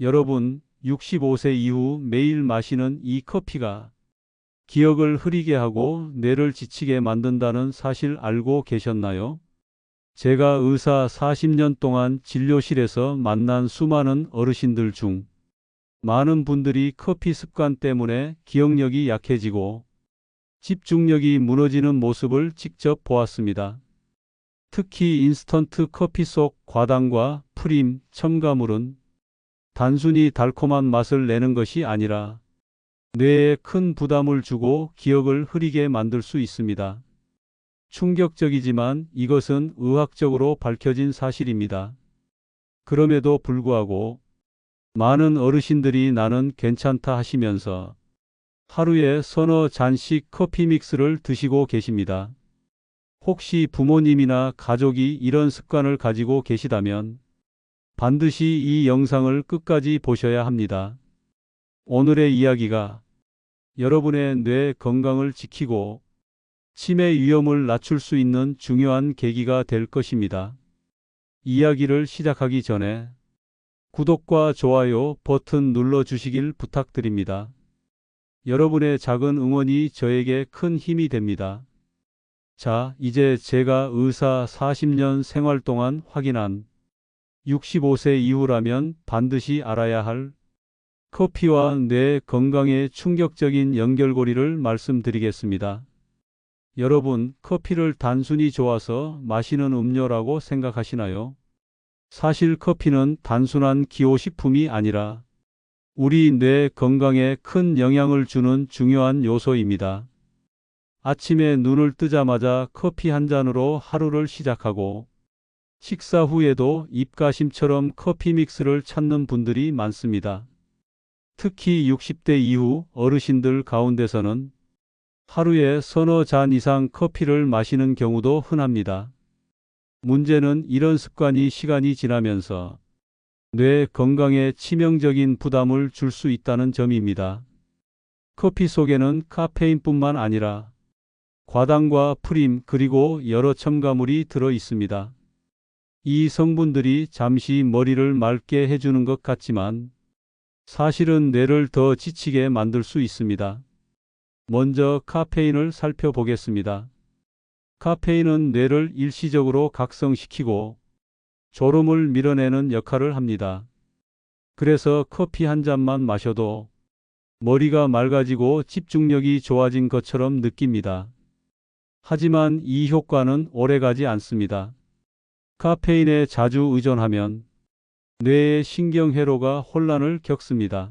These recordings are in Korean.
여러분, 65세 이후 매일 마시는 이 커피가 기억을 흐리게 하고 뇌를 지치게 만든다는 사실 알고 계셨나요? 제가 의사 40년 동안 진료실에서 만난 수많은 어르신들 중 많은 분들이 커피 습관 때문에 기억력이 약해지고 집중력이 무너지는 모습을 직접 보았습니다. 특히 인스턴트 커피 속 과당과 프림, 첨가물은 단순히 달콤한 맛을 내는 것이 아니라 뇌에 큰 부담을 주고 기억을 흐리게 만들 수 있습니다. 충격적이지만 이것은 의학적으로 밝혀진 사실입니다. 그럼에도 불구하고 많은 어르신들이 나는 괜찮다 하시면서 하루에 서너 잔씩 커피 믹스를 드시고 계십니다. 혹시 부모님이나 가족이 이런 습관을 가지고 계시다면 반드시 이 영상을 끝까지 보셔야 합니다. 오늘의 이야기가 여러분의 뇌 건강을 지키고 치매 위험을 낮출 수 있는 중요한 계기가 될 것입니다. 이야기를 시작하기 전에 구독과 좋아요 버튼 눌러 주시길 부탁드립니다. 여러분의 작은 응원이 저에게 큰 힘이 됩니다. 자, 이제 제가 의사 40년 생활 동안 확인한 65세 이후라면 반드시 알아야 할 커피와 뇌 건강의 충격적인 연결고리를 말씀드리겠습니다. 여러분, 커피를 단순히 좋아서 마시는 음료라고 생각하시나요? 사실 커피는 단순한 기호식품이 아니라 우리 뇌 건강에 큰 영향을 주는 중요한 요소입니다. 아침에 눈을 뜨자마자 커피 한 잔으로 하루를 시작하고 식사 후에도 입가심처럼 커피 믹스를 찾는 분들이 많습니다. 특히 60대 이후 어르신들 가운데서는 하루에 서너 잔 이상 커피를 마시는 경우도 흔합니다. 문제는 이런 습관이 시간이 지나면서 뇌 건강에 치명적인 부담을 줄 수 있다는 점입니다. 커피 속에는 카페인뿐만 아니라 과당과 프림 그리고 여러 첨가물이 들어 있습니다. 이 성분들이 잠시 머리를 맑게 해주는 것 같지만 사실은 뇌를 더 지치게 만들 수 있습니다. 먼저 카페인을 살펴보겠습니다. 카페인은 뇌를 일시적으로 각성시키고 졸음을 밀어내는 역할을 합니다. 그래서 커피 한 잔만 마셔도 머리가 맑아지고 집중력이 좋아진 것처럼 느낍니다. 하지만 이 효과는 오래가지 않습니다. 카페인에 자주 의존하면 뇌의 신경회로가 혼란을 겪습니다.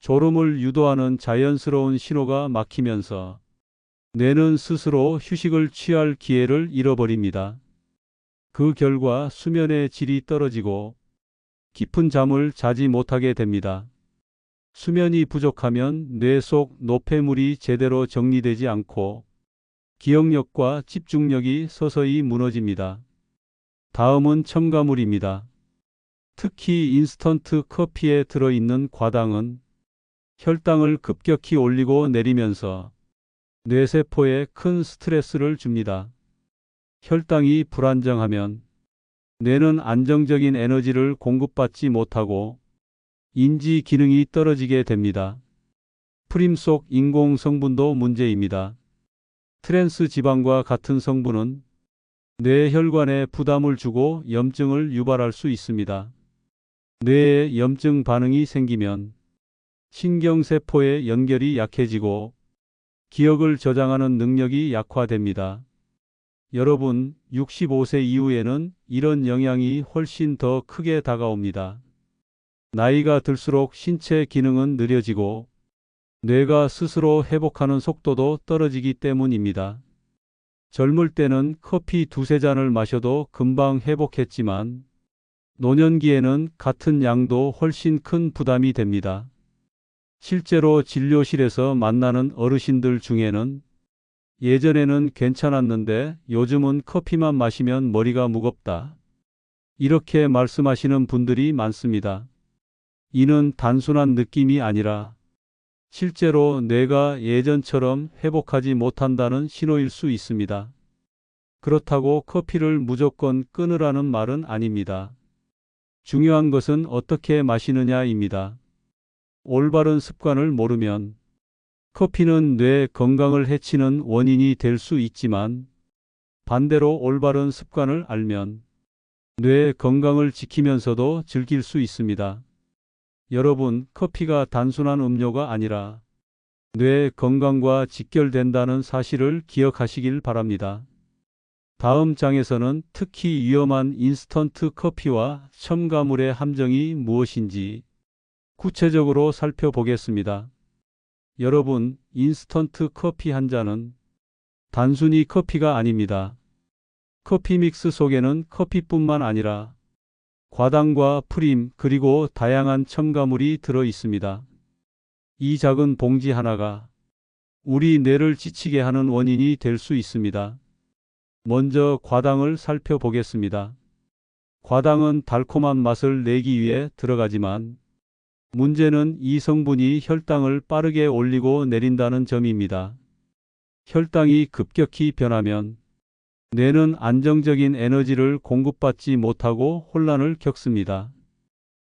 졸음을 유도하는 자연스러운 신호가 막히면서 뇌는 스스로 휴식을 취할 기회를 잃어버립니다. 그 결과 수면의 질이 떨어지고 깊은 잠을 자지 못하게 됩니다. 수면이 부족하면 뇌 속 노폐물이 제대로 정리되지 않고 기억력과 집중력이 서서히 무너집니다. 다음은 첨가물입니다. 특히 인스턴트 커피에 들어있는 과당은 혈당을 급격히 올리고 내리면서 뇌세포에 큰 스트레스를 줍니다. 혈당이 불안정하면 뇌는 안정적인 에너지를 공급받지 못하고 인지 기능이 떨어지게 됩니다. 프림 속 인공 성분도 문제입니다. 트랜스 지방과 같은 성분은 뇌 혈관에 부담을 주고 염증을 유발할 수 있습니다. 뇌에 염증 반응이 생기면 신경세포의 연결이 약해지고 기억을 저장하는 능력이 약화됩니다. 여러분, 65세 이후에는 이런 영향이 훨씬 더 크게 다가옵니다. 나이가 들수록 신체 기능은 느려지고 뇌가 스스로 회복하는 속도도 떨어지기 때문입니다. 젊을 때는 커피 두세 잔을 마셔도 금방 회복했지만 노년기에는 같은 양도 훨씬 큰 부담이 됩니다. 실제로 진료실에서 만나는 어르신들 중에는 예전에는 괜찮았는데 요즘은 커피만 마시면 머리가 무겁다. 이렇게 말씀하시는 분들이 많습니다. 이는 단순한 느낌이 아니라 실제로 뇌가 예전처럼 회복하지 못한다는 신호일 수 있습니다. 그렇다고 커피를 무조건 끊으라는 말은 아닙니다. 중요한 것은 어떻게 마시느냐입니다. 올바른 습관을 모르면 커피는 뇌 건강을 해치는 원인이 될 수 있지만 반대로 올바른 습관을 알면 뇌 건강을 지키면서도 즐길 수 있습니다. 여러분, 커피가 단순한 음료가 아니라 뇌 건강과 직결된다는 사실을 기억하시길 바랍니다. 다음 장에서는 특히 위험한 인스턴트 커피와 첨가물의 함정이 무엇인지 구체적으로 살펴보겠습니다. 여러분, 인스턴트 커피 한 잔은 단순히 커피가 아닙니다. 커피 믹스 속에는 커피뿐만 아니라 과당과 프림 그리고 다양한 첨가물이 들어 있습니다. 이 작은 봉지 하나가 우리 뇌를 지치게 하는 원인이 될 수 있습니다. 먼저 과당을 살펴보겠습니다. 과당은 달콤한 맛을 내기 위해 들어가지만 문제는 이 성분이 혈당을 빠르게 올리고 내린다는 점입니다. 혈당이 급격히 변하면 뇌는 안정적인 에너지를 공급받지 못하고 혼란을 겪습니다.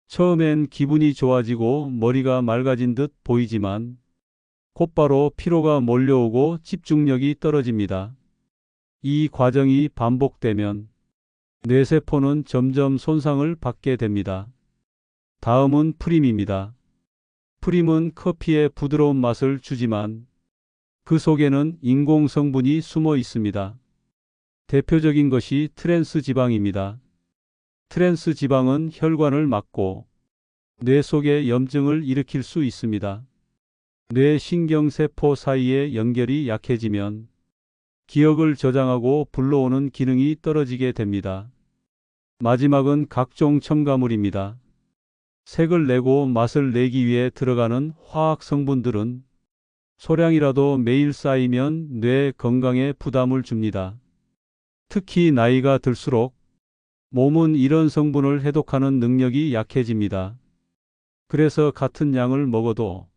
처음엔 기분이 좋아지고 머리가 맑아진 듯 보이지만 곧바로 피로가 몰려오고 집중력이 떨어집니다. 이 과정이 반복되면 뇌세포는 점점 손상을 받게 됩니다. 다음은 프림입니다. 프림은 커피의 부드러운 맛을 주지만 그 속에는 인공 성분이 숨어 있습니다. 대표적인 것이 트랜스 지방입니다. 트랜스 지방은 혈관을 막고 뇌 속에 염증을 일으킬 수 있습니다. 뇌 신경세포 사이의 연결이 약해지면 기억을 저장하고 불러오는 기능이 떨어지게 됩니다. 마지막은 각종 첨가물입니다. 색을 내고 맛을 내기 위해 들어가는 화학 성분들은 소량이라도 매일 쌓이면 뇌 건강에 부담을 줍니다. 특히 나이가 들수록 몸은 이런 성분을 해독하는 능력이 약해집니다. 그래서 같은 양을 먹어도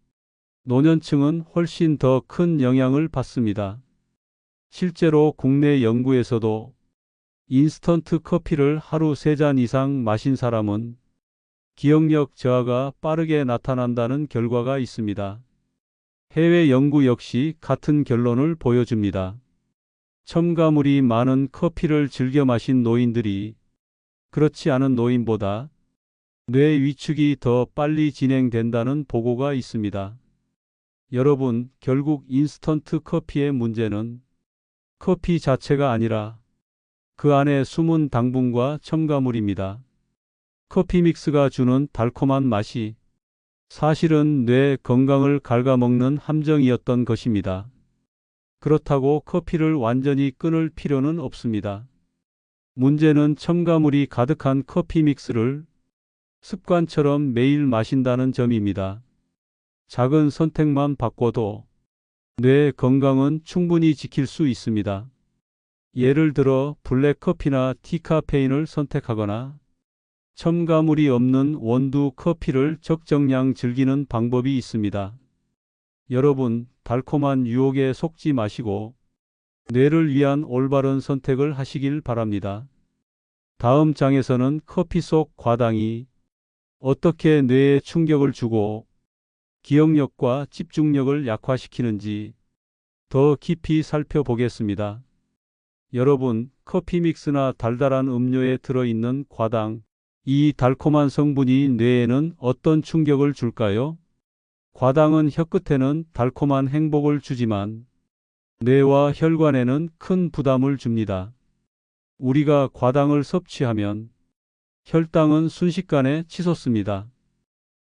노년층은 훨씬 더 큰 영향을 받습니다. 실제로 국내 연구에서도 인스턴트 커피를 하루 3잔 이상 마신 사람은 기억력 저하가 빠르게 나타난다는 결과가 있습니다. 해외 연구 역시 같은 결론을 보여줍니다. 첨가물이 많은 커피를 즐겨 마신 노인들이 그렇지 않은 노인보다 뇌 위축이 더 빨리 진행된다는 보고가 있습니다. 여러분, 결국 인스턴트 커피의 문제는 커피 자체가 아니라 그 안에 숨은 당분과 첨가물입니다. 커피 믹스가 주는 달콤한 맛이 사실은 뇌 건강을 갉아먹는 함정이었던 것입니다. 그렇다고 커피를 완전히 끊을 필요는 없습니다. 문제는 첨가물이 가득한 커피 믹스를 습관처럼 매일 마신다는 점입니다. 작은 선택만 바꿔도 뇌 건강은 충분히 지킬 수 있습니다. 예를 들어 블랙커피나 티카페인을 선택하거나 첨가물이 없는 원두 커피를 적정량 즐기는 방법이 있습니다. 여러분, 달콤한 유혹에 속지 마시고 뇌를 위한 올바른 선택을 하시길 바랍니다. 다음 장에서는 커피 속 과당이 어떻게 뇌에 충격을 주고 기억력과 집중력을 약화시키는지 더 깊이 살펴보겠습니다. 여러분, 커피 믹스나 달달한 음료에 들어있는 과당, 이 달콤한 성분이 뇌에는 어떤 충격을 줄까요? 과당은 혀끝에는 달콤한 행복을 주지만 뇌와 혈관에는 큰 부담을 줍니다. 우리가 과당을 섭취하면 혈당은 순식간에 치솟습니다.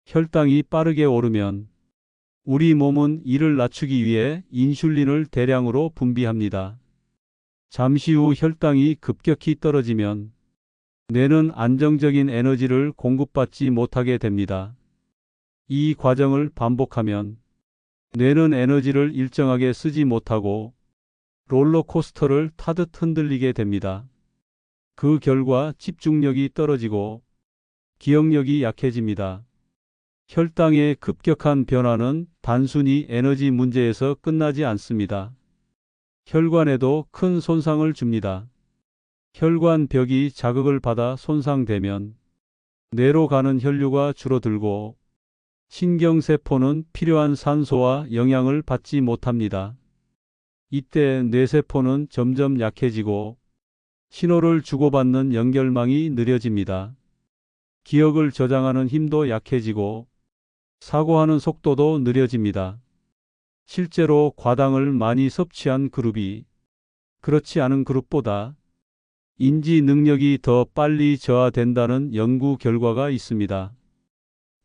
혈당이 빠르게 오르면 우리 몸은 이를 낮추기 위해 인슐린을 대량으로 분비합니다. 잠시 후 혈당이 급격히 떨어지면 뇌는 안정적인 에너지를 공급받지 못하게 됩니다. 이 과정을 반복하면 뇌는 에너지를 일정하게 쓰지 못하고 롤러코스터를 타듯 흔들리게 됩니다. 그 결과 집중력이 떨어지고 기억력이 약해집니다. 혈당의 급격한 변화는 단순히 에너지 문제에서 끝나지 않습니다. 혈관에도 큰 손상을 줍니다. 혈관 벽이 자극을 받아 손상되면 뇌로 가는 혈류가 줄어들고 신경세포는 필요한 산소와 영양을 받지 못합니다. 이때 뇌세포는 점점 약해지고 신호를 주고받는 연결망이 느려집니다. 기억을 저장하는 힘도 약해지고 사고하는 속도도 느려집니다. 실제로 과당을 많이 섭취한 그룹이 그렇지 않은 그룹보다 인지 능력이 더 빨리 저하된다는 연구 결과가 있습니다.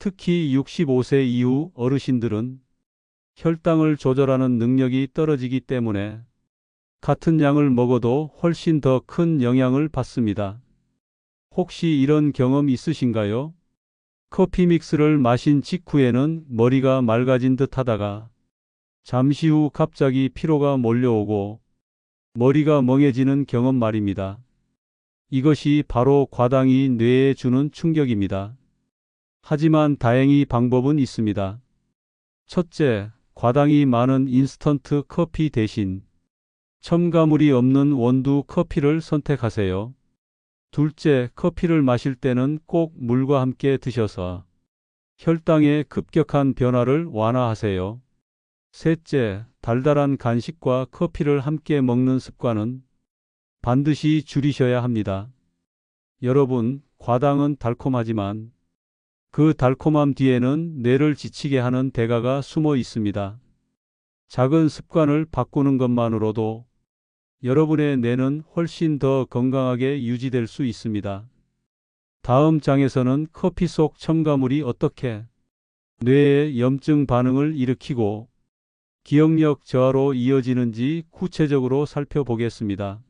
특히 65세 이후 어르신들은 혈당을 조절하는 능력이 떨어지기 때문에 같은 양을 먹어도 훨씬 더 큰 영향을 받습니다. 혹시 이런 경험 있으신가요? 커피 믹스를 마신 직후에는 머리가 맑아진 듯 하다가 잠시 후 갑자기 피로가 몰려오고 머리가 멍해지는 경험 말입니다. 이것이 바로 과당이 뇌에 주는 충격입니다. 하지만 다행히 방법은 있습니다. 첫째, 과당이 많은 인스턴트 커피 대신 첨가물이 없는 원두 커피를 선택하세요. 둘째, 커피를 마실 때는 꼭 물과 함께 드셔서 혈당의 급격한 변화를 완화하세요. 셋째, 달달한 간식과 커피를 함께 먹는 습관은 반드시 줄이셔야 합니다. 여러분, 과당은 달콤하지만 그 달콤함 뒤에는 뇌를 지치게 하는 대가가 숨어 있습니다. 작은 습관을 바꾸는 것만으로도 여러분의 뇌는 훨씬 더 건강하게 유지될 수 있습니다. 다음 장에서는 커피 속 첨가물이 어떻게 뇌의 염증 반응을 일으키고 기억력 저하로 이어지는지 구체적으로 살펴보겠습니다.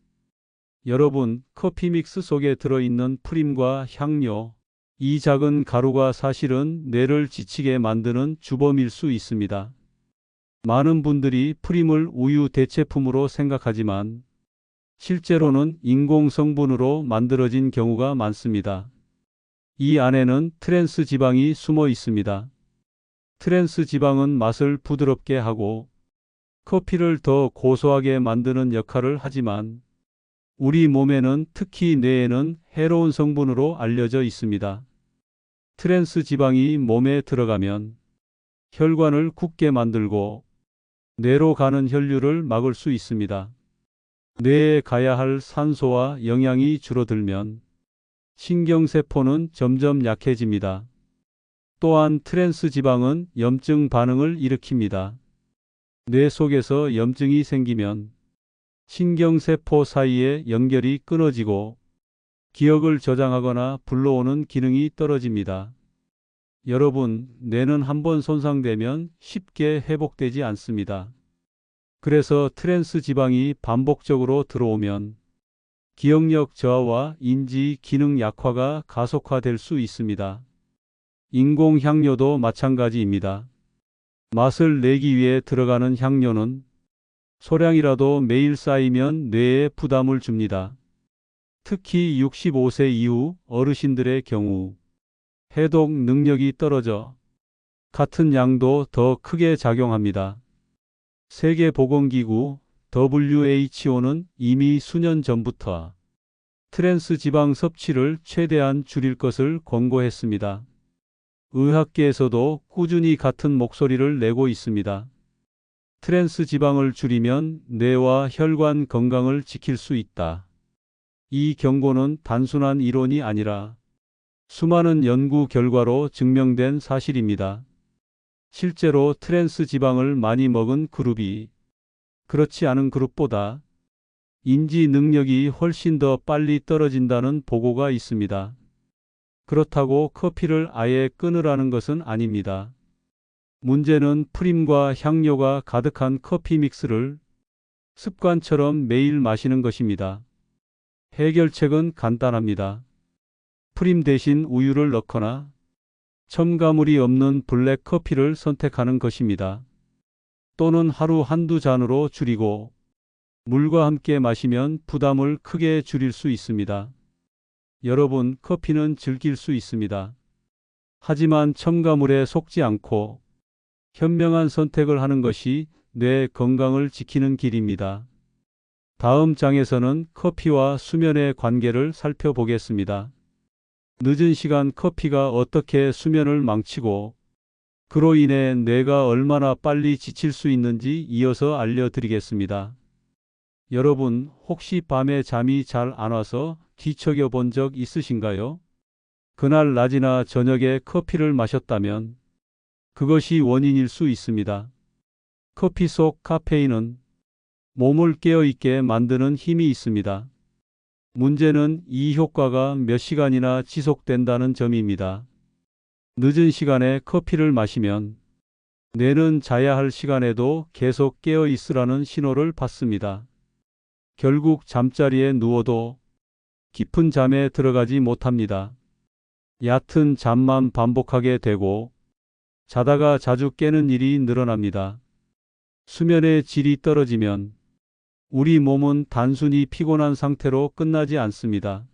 여러분, 커피 믹스 속에 들어있는 프림과 향료, 이 작은 가루가 사실은 뇌를 지치게 만드는 주범일 수 있습니다. 많은 분들이 프림을 우유 대체품으로 생각하지만 실제로는 인공 성분으로 만들어진 경우가 많습니다. 이 안에는 트랜스 지방이 숨어 있습니다. 트랜스 지방은 맛을 부드럽게 하고 커피를 더 고소하게 만드는 역할을 하지만 우리 몸에는 특히 뇌에는 해로운 성분으로 알려져 있습니다. 트랜스 지방이 몸에 들어가면 혈관을 굳게 만들고 뇌로 가는 혈류를 막을 수 있습니다. 뇌에 가야 할 산소와 영양이 줄어들면 신경세포는 점점 약해집니다. 또한 트랜스 지방은 염증 반응을 일으킵니다. 뇌 속에서 염증이 생기면 신경세포 사이의 연결이 끊어지고 기억을 저장하거나 불러오는 기능이 떨어집니다. 여러분, 뇌는 한번 손상되면 쉽게 회복되지 않습니다. 그래서 트랜스 지방이 반복적으로 들어오면 기억력 저하와 인지 기능 약화가 가속화될 수 있습니다. 인공 향료도 마찬가지입니다. 맛을 내기 위해 들어가는 향료는 소량이라도 매일 쌓이면 뇌에 부담을 줍니다. 특히 65세 이후 어르신들의 경우 해독 능력이 떨어져 같은 양도 더 크게 작용합니다. 세계보건기구 WHO는 이미 수년 전부터 트랜스 지방 섭취를 최대한 줄일 것을 권고했습니다. 의학계에서도 꾸준히 같은 목소리를 내고 있습니다. 트랜스 지방을 줄이면 뇌와 혈관 건강을 지킬 수 있다. 이 경고는 단순한 이론이 아니라 수많은 연구 결과로 증명된 사실입니다. 실제로 트랜스 지방을 많이 먹은 그룹이 그렇지 않은 그룹보다 인지 능력이 훨씬 더 빨리 떨어진다는 보고가 있습니다. 그렇다고 커피를 아예 끊으라는 것은 아닙니다. 문제는 프림과 향료가 가득한 커피 믹스를 습관처럼 매일 마시는 것입니다. 해결책은 간단합니다. 프림 대신 우유를 넣거나 첨가물이 없는 블랙 커피를 선택하는 것입니다. 또는 하루 한두 잔으로 줄이고 물과 함께 마시면 부담을 크게 줄일 수 있습니다. 여러분, 커피는 즐길 수 있습니다. 하지만 첨가물에 속지 않고 현명한 선택을 하는 것이 뇌 건강을 지키는 길입니다. 다음 장에서는 커피와 수면의 관계를 살펴보겠습니다. 늦은 시간 커피가 어떻게 수면을 망치고 그로 인해 뇌가 얼마나 빨리 지칠 수 있는지 이어서 알려드리겠습니다. 여러분, 혹시 밤에 잠이 잘 안 와서 뒤척여 본 적 있으신가요? 그날 낮이나 저녁에 커피를 마셨다면 그것이 원인일 수 있습니다. 커피 속 카페인은 몸을 깨어있게 만드는 힘이 있습니다. 문제는 이 효과가 몇 시간이나 지속된다는 점입니다. 늦은 시간에 커피를 마시면 뇌는 자야 할 시간에도 계속 깨어 있으라는 신호를 받습니다. 결국 잠자리에 누워도 깊은 잠에 들어가지 못합니다. 얕은 잠만 반복하게 되고 자다가 자주 깨는 일이 늘어납니다. 수면의 질이 떨어지면 우리 몸은 단순히 피곤한 상태로 끝나지 않습니다.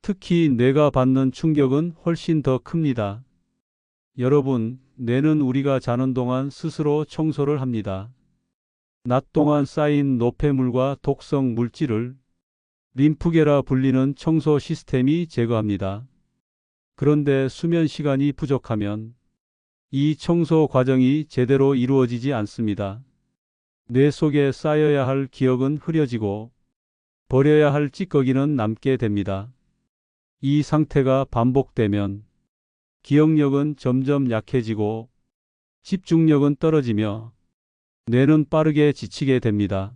특히 뇌가 받는 충격은 훨씬 더 큽니다. 여러분, 뇌는 우리가 자는 동안 스스로 청소를 합니다. 낮 동안 쌓인 노폐물과 독성 물질을 림프계라 불리는 청소 시스템이 제거합니다. 그런데 수면 시간이 부족하면 이 청소 과정이 제대로 이루어지지 않습니다. 뇌 속에 쌓여야 할 기억은 흐려지고 버려야 할 찌꺼기는 남게 됩니다. 이 상태가 반복되면 기억력은 점점 약해지고 집중력은 떨어지며 뇌는 빠르게 지치게 됩니다.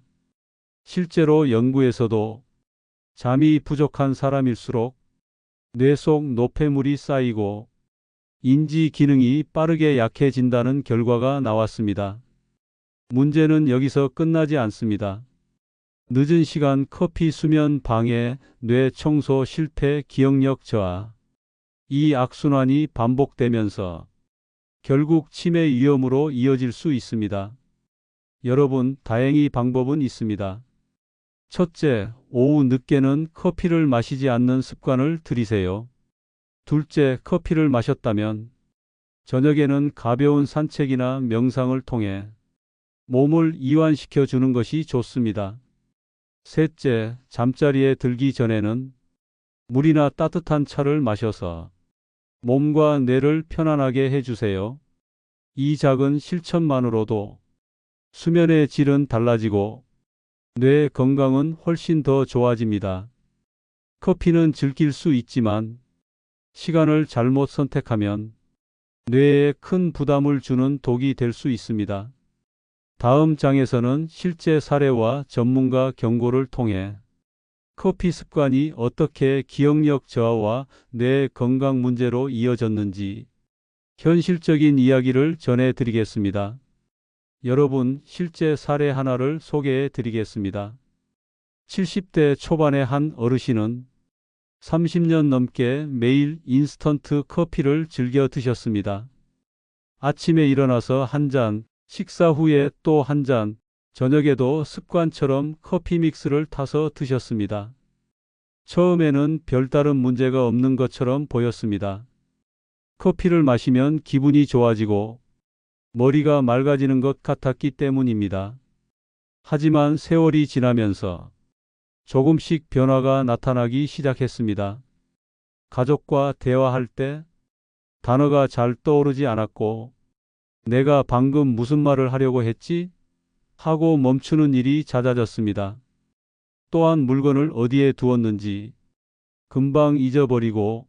실제로 연구에서도 잠이 부족한 사람일수록 뇌 속 노폐물이 쌓이고 인지 기능이 빠르게 약해진다는 결과가 나왔습니다. 문제는 여기서 끝나지 않습니다. 늦은 시간 커피 수면 방해, 뇌 청소 실패, 기억력 저하. 이 악순환이 반복되면서 결국 치매 위험으로 이어질 수 있습니다. 여러분, 다행히 방법은 있습니다. 첫째, 오후 늦게는 커피를 마시지 않는 습관을 들이세요. 둘째, 커피를 마셨다면 저녁에는 가벼운 산책이나 명상을 통해 몸을 이완시켜 주는 것이 좋습니다. 셋째, 잠자리에 들기 전에는 물이나 따뜻한 차를 마셔서 몸과 뇌를 편안하게 해주세요. 이 작은 실천만으로도 수면의 질은 달라지고 뇌 건강은 훨씬 더 좋아집니다. 커피는 즐길 수 있지만 시간을 잘못 선택하면 뇌에 큰 부담을 주는 독이 될 수 있습니다. 다음 장에서는 실제 사례와 전문가 경고를 통해 커피 습관이 어떻게 기억력 저하와 뇌 건강 문제로 이어졌는지 현실적인 이야기를 전해 드리겠습니다. 여러분, 실제 사례 하나를 소개해 드리겠습니다. 70대 초반의 한 어르신은 30년 넘게 매일 인스턴트 커피를 즐겨 드셨습니다. 아침에 일어나서 한 잔, 식사 후에 또 한 잔, 저녁에도 습관처럼 커피 믹스를 타서 드셨습니다. 처음에는 별다른 문제가 없는 것처럼 보였습니다. 커피를 마시면 기분이 좋아지고 머리가 맑아지는 것 같았기 때문입니다. 하지만 세월이 지나면서 조금씩 변화가 나타나기 시작했습니다. 가족과 대화할 때 단어가 잘 떠오르지 않았고 내가 방금 무슨 말을 하려고 했지? 하고 멈추는 일이 잦아졌습니다. 또한 물건을 어디에 두었는지 금방 잊어버리고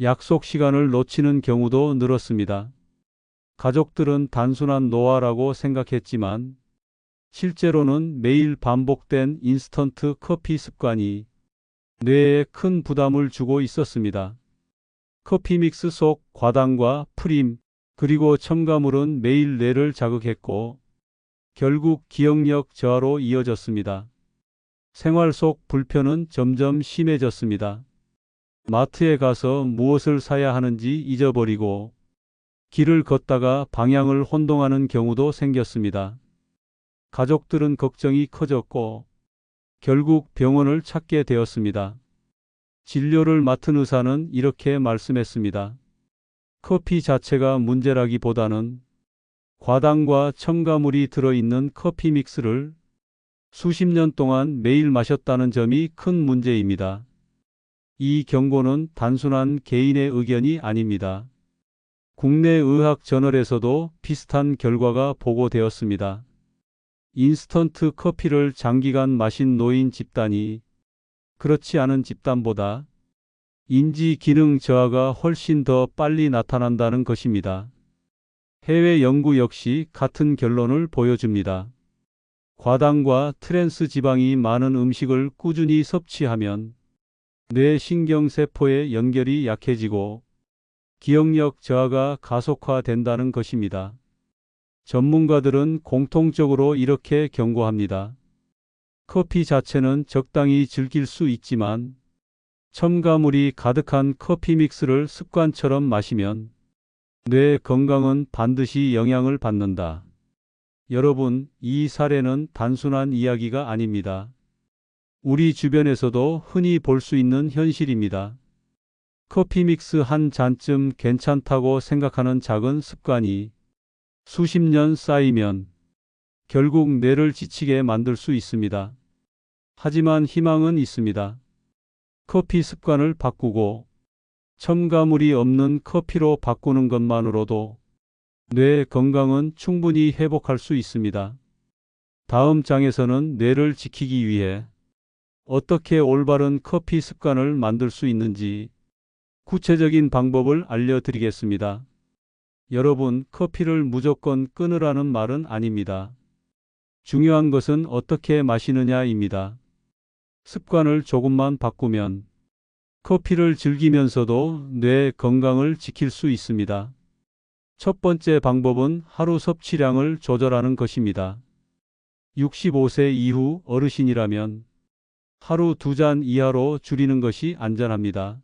약속 시간을 놓치는 경우도 늘었습니다. 가족들은 단순한 노화라고 생각했지만 실제로는 매일 반복된 인스턴트 커피 습관이 뇌에 큰 부담을 주고 있었습니다. 커피 믹스 속 과당과 프림, 그리고 첨가물은 매일 뇌를 자극했고 결국 기억력 저하로 이어졌습니다. 생활 속 불편은 점점 심해졌습니다. 마트에 가서 무엇을 사야 하는지 잊어버리고 길을 걷다가 방향을 혼동하는 경우도 생겼습니다. 가족들은 걱정이 커졌고 결국 병원을 찾게 되었습니다. 진료를 맡은 의사는 이렇게 말씀했습니다. 커피 자체가 문제라기보다는 과당과 첨가물이 들어있는 커피 믹스를 수십 년 동안 매일 마셨다는 점이 큰 문제입니다. 이 경고는 단순한 개인의 의견이 아닙니다. 국내 의학 저널에서도 비슷한 결과가 보고되었습니다. 인스턴트 커피를 장기간 마신 노인 집단이 그렇지 않은 집단보다 인지 기능 저하가 훨씬 더 빨리 나타난다는 것입니다. 해외 연구 역시 같은 결론을 보여줍니다. 과당과 트랜스 지방이 많은 음식을 꾸준히 섭취하면 뇌 신경세포의 연결이 약해지고 기억력 저하가 가속화된다는 것입니다. 전문가들은 공통적으로 이렇게 경고합니다. 커피 자체는 적당히 즐길 수 있지만 첨가물이 가득한 커피 믹스를 습관처럼 마시면 뇌 건강은 반드시 영향을 받는다. 여러분, 이 사례는 단순한 이야기가 아닙니다. 우리 주변에서도 흔히 볼 수 있는 현실입니다. 커피 믹스 한 잔쯤 괜찮다고 생각하는 작은 습관이 수십 년 쌓이면 결국 뇌를 지치게 만들 수 있습니다. 하지만 희망은 있습니다. 커피 습관을 바꾸고 첨가물이 없는 커피로 바꾸는 것만으로도 뇌 건강은 충분히 회복할 수 있습니다. 다음 장에서는 뇌를 지키기 위해 어떻게 올바른 커피 습관을 만들 수 있는지 구체적인 방법을 알려드리겠습니다. 여러분, 커피를 무조건 끊으라는 말은 아닙니다. 중요한 것은 어떻게 마시느냐입니다. 습관을 조금만 바꾸면 커피를 즐기면서도 뇌 건강을 지킬 수 있습니다. 첫 번째 방법은 하루 섭취량을 조절하는 것입니다. 65세 이후 어르신이라면 하루 두 잔 이하로 줄이는 것이 안전합니다.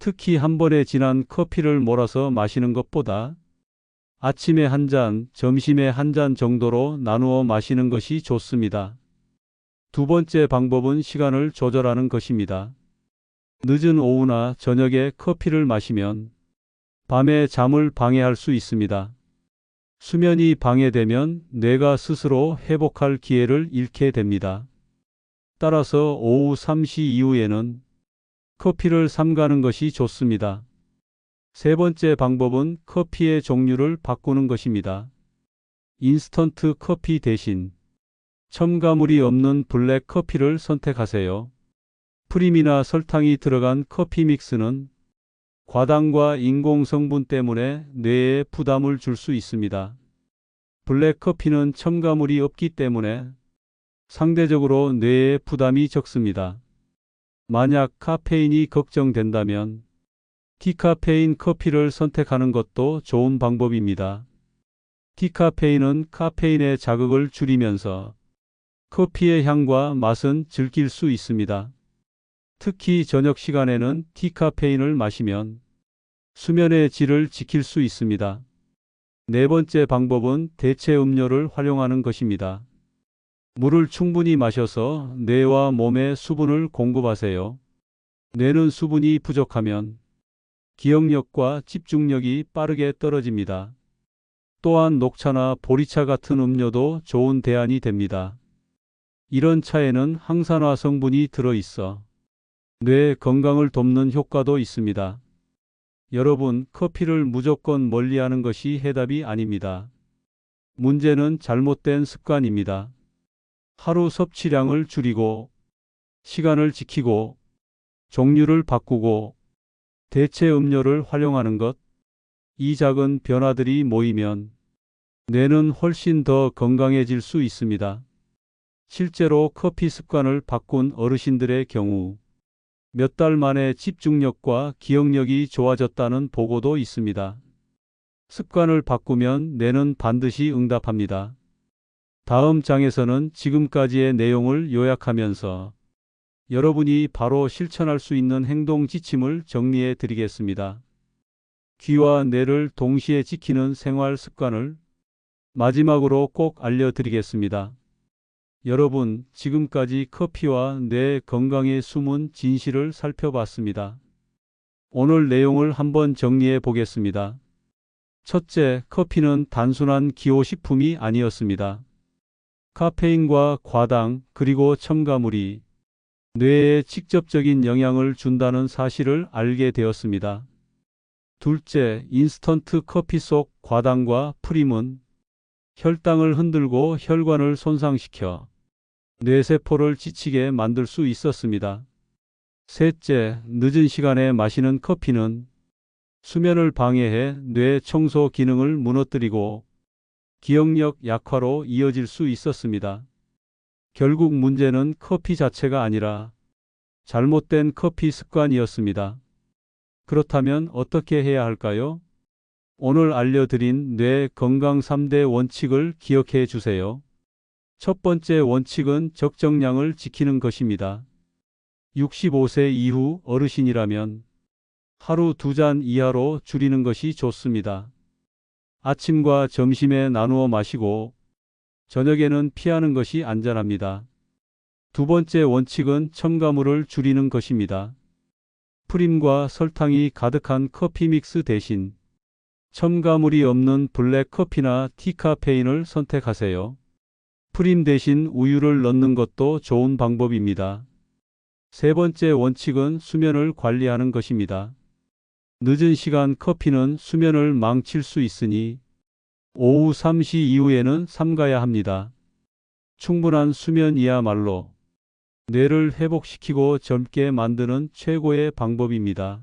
특히 한 번에 진한 커피를 몰아서 마시는 것보다 아침에 한 잔, 점심에 한 잔 정도로 나누어 마시는 것이 좋습니다. 두 번째 방법은 시간을 조절하는 것입니다. 늦은 오후나 저녁에 커피를 마시면 밤에 잠을 방해할 수 있습니다. 수면이 방해되면 뇌가 스스로 회복할 기회를 잃게 됩니다. 따라서 오후 3시 이후에는 커피를 삼가는 것이 좋습니다. 세 번째 방법은 커피의 종류를 바꾸는 것입니다. 인스턴트 커피 대신 첨가물이 없는 블랙 커피를 선택하세요. 프림이나 설탕이 들어간 커피 믹스는 과당과 인공 성분 때문에 뇌에 부담을 줄 수 있습니다. 블랙 커피는 첨가물이 없기 때문에 상대적으로 뇌에 부담이 적습니다. 만약 카페인이 걱정된다면 디카페인 커피를 선택하는 것도 좋은 방법입니다. 디카페인은 카페인의 자극을 줄이면서 커피의 향과 맛은 즐길 수 있습니다. 특히 저녁 시간에는 디카페인을 마시면 수면의 질을 지킬 수 있습니다. 네 번째 방법은 대체 음료를 활용하는 것입니다. 물을 충분히 마셔서 뇌와 몸에 수분을 공급하세요. 뇌는 수분이 부족하면 기억력과 집중력이 빠르게 떨어집니다. 또한 녹차나 보리차 같은 음료도 좋은 대안이 됩니다. 이런 차에는 항산화 성분이 들어있어 뇌 건강을 돕는 효과도 있습니다. 여러분, 커피를 무조건 멀리하는 것이 해답이 아닙니다. 문제는 잘못된 습관입니다. 하루 섭취량을 줄이고 시간을 지키고 종류를 바꾸고 대체 음료를 활용하는 것, 이 작은 변화들이 모이면 뇌는 훨씬 더 건강해질 수 있습니다. 실제로 커피 습관을 바꾼 어르신들의 경우 몇 달 만에 집중력과 기억력이 좋아졌다는 보고도 있습니다. 습관을 바꾸면 뇌는 반드시 응답합니다. 다음 장에서는 지금까지의 내용을 요약하면서 여러분이 바로 실천할 수 있는 행동 지침을 정리해 드리겠습니다. 귀와 뇌를 동시에 지키는 생활 습관을 마지막으로 꼭 알려드리겠습니다. 여러분, 지금까지 커피와 뇌 건강의 숨은 진실을 살펴봤습니다. 오늘 내용을 한번 정리해 보겠습니다. 첫째, 커피는 단순한 기호식품이 아니었습니다. 카페인과 과당, 그리고 첨가물이 뇌에 직접적인 영향을 준다는 사실을 알게 되었습니다. 둘째, 인스턴트 커피 속 과당과 프림은 혈당을 흔들고 혈관을 손상시켜 뇌세포를 지치게 만들 수 있었습니다. 셋째, 늦은 시간에 마시는 커피는 수면을 방해해 뇌 청소 기능을 무너뜨리고 기억력 약화로 이어질 수 있었습니다. 결국 문제는 커피 자체가 아니라 잘못된 커피 습관이었습니다. 그렇다면 어떻게 해야 할까요? 오늘 알려드린 뇌 건강 3대 원칙을 기억해 주세요. 첫 번째 원칙은 적정량을 지키는 것입니다. 65세 이후 어르신이라면 하루 두 잔 이하로 줄이는 것이 좋습니다. 아침과 점심에 나누어 마시고 저녁에는 피하는 것이 안전합니다. 두 번째 원칙은 첨가물을 줄이는 것입니다. 프림과 설탕이 가득한 커피 믹스 대신 첨가물이 없는 블랙 커피나 티카페인을 선택하세요. 프림 대신 우유를 넣는 것도 좋은 방법입니다. 세 번째 원칙은 수면을 관리하는 것입니다. 늦은 시간 커피는 수면을 망칠 수 있으니 오후 3시 이후에는 삼가야 합니다. 충분한 수면이야말로 뇌를 회복시키고 젊게 만드는 최고의 방법입니다.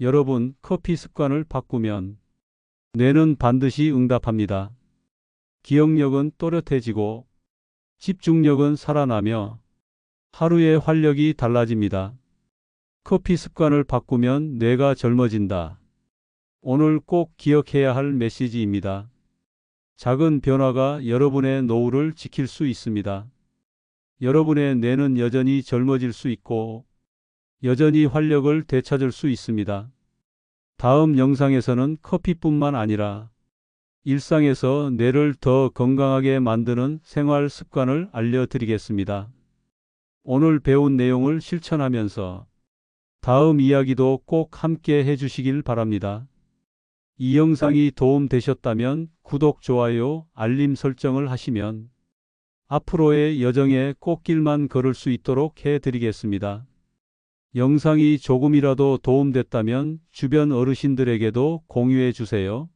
여러분, 커피 습관을 바꾸면 뇌는 반드시 응답합니다. 기억력은 또렷해지고 집중력은 살아나며 하루의 활력이 달라집니다. 커피 습관을 바꾸면 뇌가 젊어진다. 오늘 꼭 기억해야 할 메시지입니다. 작은 변화가 여러분의 노후를 지킬 수 있습니다. 여러분의 뇌는 여전히 젊어질 수 있고 여전히 활력을 되찾을 수 있습니다. 다음 영상에서는 커피뿐만 아니라 일상에서 뇌를 더 건강하게 만드는 생활 습관을 알려드리겠습니다. 오늘 배운 내용을 실천하면서 다음 이야기도 꼭 함께 해주시길 바랍니다. 이 영상이 도움되셨다면 구독, 좋아요, 알림 설정을 하시면 앞으로의 여정에 꽃길만 걸을 수 있도록 해드리겠습니다. 영상이 조금이라도 도움됐다면 주변 어르신들에게도 공유해 주세요.